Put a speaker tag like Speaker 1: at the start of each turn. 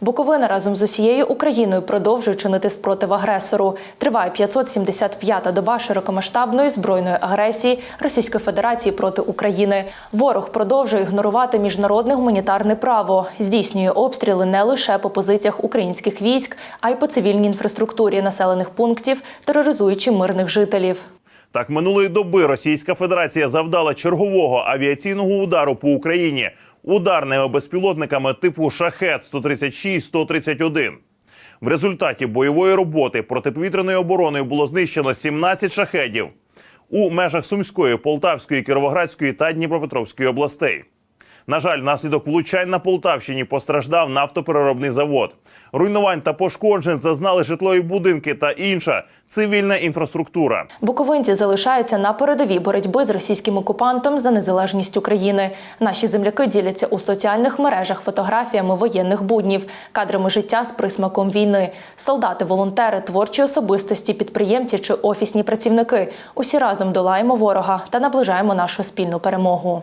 Speaker 1: Буковина разом з усією Україною продовжує чинити спротив агресору. Триває 575-та доба широкомасштабної збройної агресії Російської Федерації проти України. Ворог продовжує ігнорувати міжнародне гуманітарне право, здійснює обстріли не лише по позиціях українських військ, а й по цивільній інфраструктурі населених пунктів, тероризуючи мирних жителів.
Speaker 2: Так минулої доби Російська Федерація завдала чергового авіаційного удару по Україні ударними безпілотниками типу Шахет 136 131 В результаті бойової роботи протиповітряною обороною було знищено 17 шахедів у межах Сумської, Полтавської, Кіровоградської та Дніпропетровської областей. На жаль, внаслідок влучань на Полтавщині постраждав нафтопереробний завод. Руйнувань та пошкоджень зазнали житлові будинки та інша цивільна інфраструктура.
Speaker 1: Буковинці залишаються на передовій боротьби з російським окупантом за незалежність України. Наші земляки діляться у соціальних мережах фотографіями воєнних буднів, кадрами життя з присмаком війни. Солдати, волонтери, творчі особистості, підприємці чи офісні працівники. Усі разом долаємо ворога та наближаємо нашу спільну перемогу.